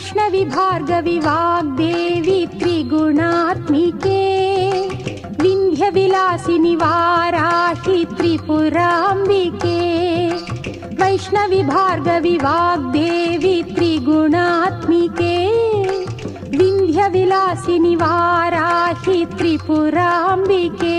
वैष्णवि भार्गवि वाग्देवि त्रिगुणात्मिके विन्ध्यविलासिनि वाराहि त्रिपुराम्बिके। वैष्णवि भार्गवि वाग्देवि त्रिगुणात्मिके विन्ध्यविलासिनि वाराहि त्रिपुराम्बिके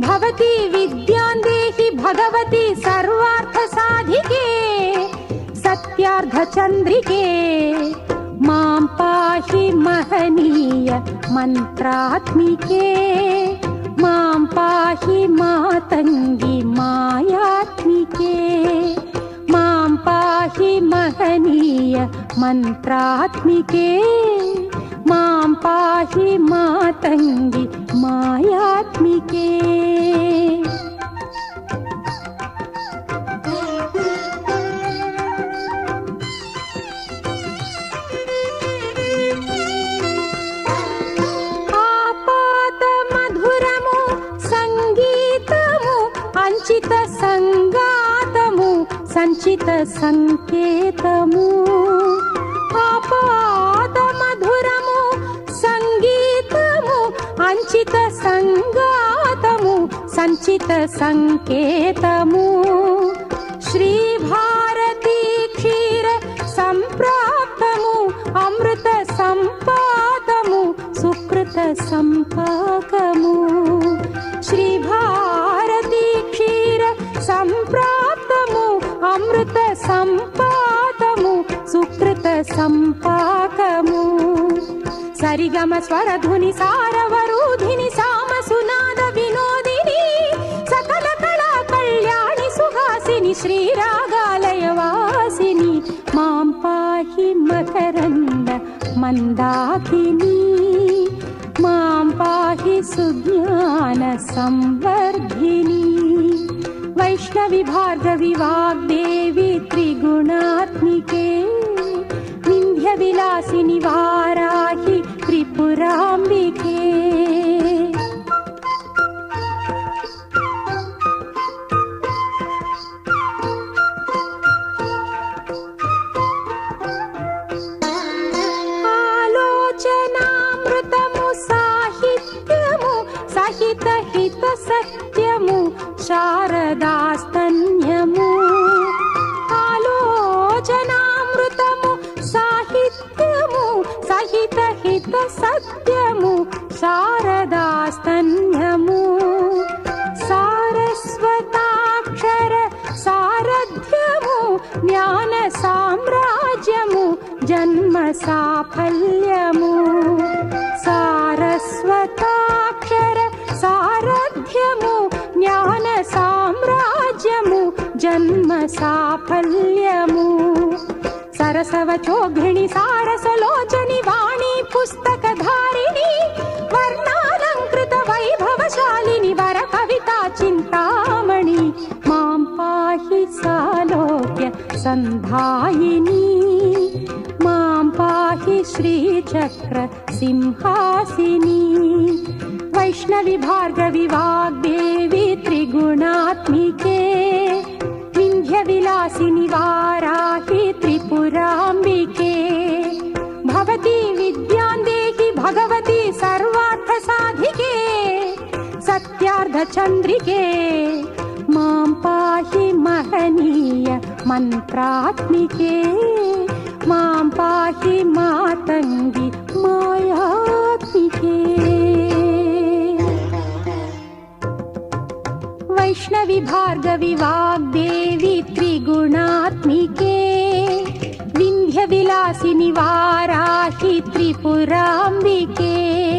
भवती विद्यां देहि भगवती सर्वार्थसाधिके सत्यार्धचन्द्रिके। मां पाहि महनीय मन्त्रात्मिके। मां पाहि मातङ्गि मायात्मिके महनीय मन्त्रात्मिके। मां पाहि मातङ्गि मायात्मिके चितसङ्केतमु आपादमधुरमु सङ्गीतमु अञ्चित सङ्गातमु सञ्चित सङ्केतमु श्रीभारती क्षीर सम्प्राप्तमु अमृत सम्पादमु सुकृत सम्पाकमु సంపాకము. సరిగమ స్వరధుని సారవరూధిని సామ సునాద వినోదిని సకల కళా కళ్యాణి సుహాసిని శ్రీరాగాలయ వాసిని మాం పాహి మకరంద మందాకిని. మాం పాహి సుజ్ఞాన సంవర్ధిని. వైష్ణవి భార్గవి వాగ్దేవి త్రిగుణాత్మికే लाशिनिवाराहि त्रिपुरामिते आलोचनामृतमु साहित्यमु सहित शारदास्तन्यमु। हित हित सत्यमु शारदास्तन्यमु। सारस्वताक्षर सारथ्यमु ज्ञानसाम्राज्यमु जन्म साफल्यमु। सारस्वताक्षर सारथ्यमु ज्ञानसाम्राज्यमु जन्म साफल्यमु। णि सारसलोचनि वाणी पुस्तकधारिणि वर्णालङ्कृत वैभवशालिनि वर कविता चिन्तामणि। मां पाहि सालोक्य सन्धायिनी। मां पाहि श्रीचक्र सिंहासिनी। वैष्णवि भार्गवि भार्गविवाग्देवी त्रिगु चन्द्रिके। मां पाहि महनीय मन्त्रात्मिके। मां पाहि मातङ्गि मायात्मिके। वैष्णविभार्गविवाग् देवी त्रिगुणात्मिके। विन्ध्यविलासि निवाराहि त्रिपुराम्बिके।